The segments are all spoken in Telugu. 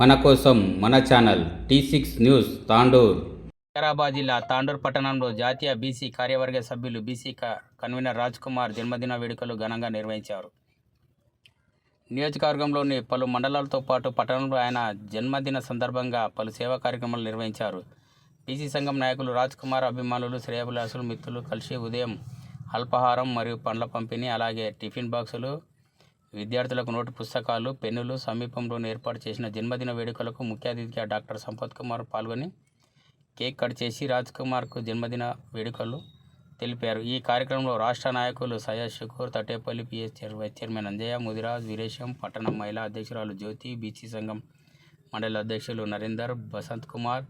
మన కోసం మన channel T six news Tandur. Vikarabad జిల్లా తాండూర్ పట్టణంలో జాతీయ బీసీ కార్యవర్గ సభ్యులు బీసీ కన్వీనర్ రాజ్ కుమార్ జన్మదిన వేడుకలు ఘనంగా నిర్వహించారు. నియోజకవర్గంలోని పలు మండలాలతో పాటు పట్టణంలో ఆయన జన్మదిన సందర్భంగా పలు సేవా కార్యక్రమాలు నిర్వహించారు. బీసీ సంఘం నాయకులు రాజ్ కుమార్ అభిమానులు శ్రేయభిలాసులు మిత్రులు కలిసి ఉదయం అల్పాహారం మరియు పండ్ల పంపిణీ అలాగే టిఫిన్ బాక్సులు విద్యార్థులకు నోటు పుస్తకాలు పెన్నులు సమీపంలో ఏర్పాటు చేసిన జన్మదిన వేడుకలకు ముఖ్య అతిథిగా డాక్టర్ సంపత్ కుమార్ పాల్గొని కేక్ కట్ చేసి రాజ్ కుమార్కు జన్మదిన వేడుకలు తెలిపారు. ఈ కార్యక్రమంలో రాష్ట్ర నాయకులు Syed Shukur Tatepalli PS vice chairman Anjayya Mudiraj Veeresham పట్టణం మహిళా అధ్యక్షురాలు జ్యోతి బీసీ సంఘం మండల అధ్యక్షులు Narender Basanth Kumar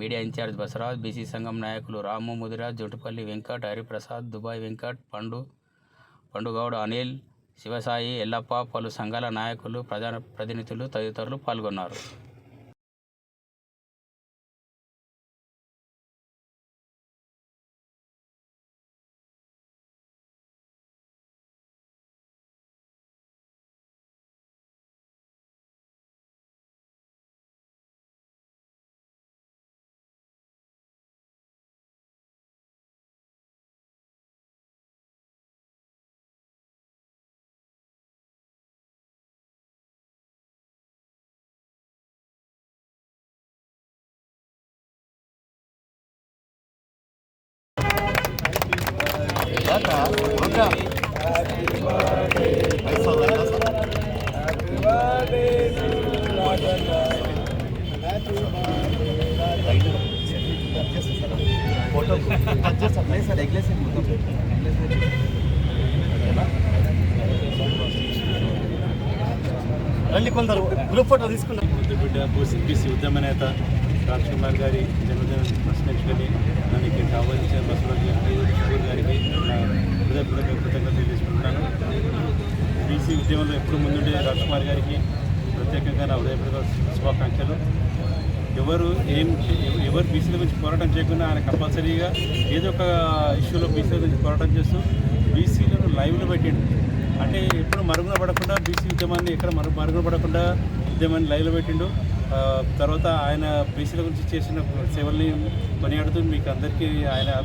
media in charge Basaraj BC సంఘం నాయకులు రాము ముదిరాజ్ జొంటుపల్లి వెంకట్ హరిప్రసాద్ దుబాయ్ వెంకట్ పండు పండుగౌడ్ అనిల్ శివసాయి ఎల్లప్ప పలు సంఘాల నాయకులు ప్రధాన ప్రతినిధులు తదితరులు పాల్గొన్నారు. ఫోటో కట్ చేస్తాను లేదు సార్ ఎగ్లేసి మొత్తం రండి కొందరు గ్రూప్ ఫోటో తీసుకున్నాం బిడ్డ బీసీ ఉద్యమ నేత రాజ్ కుమార్ గారి జన్మదినం ప్రశ్నించుకొని దానికి బీసీ ఉద్యమంలో ఎప్పుడు ముందుండే రాజ్కుమార్ గారికి ప్రత్యేకంగా నా హృదయపూర్వక శుభాకాంక్షలు. ఎవరు ఏం చే- ఎవరు బీసీల గురించి పోరాటం చేయకుండా ఆయన కంపల్సరీగా ఏదో ఒక ఇష్యూలో బీసీల గురించి పోరాటం చేస్తూ బీసీలను లైవ్లో పెట్టిండు. అంటే ఎప్పుడు మరుగున పడకుండా బీసీ ఉద్యమాన్ని ఎక్కడ మరు మరుగున పడకుండా ఉద్యమాన్ని లైవ్లో పెట్టిండు. తర్వాత ఆయన బీసీల గురించి చేసిన సేవల్ని కొనియాడుతూ మీకు అందరికీ ఆయన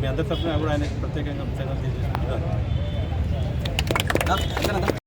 మీ అందరి తరఫున కూడా ఆయన ప్రత్యేకంగా కృతజ్ఞతలు తెలియజేసుకుంటున్నాను.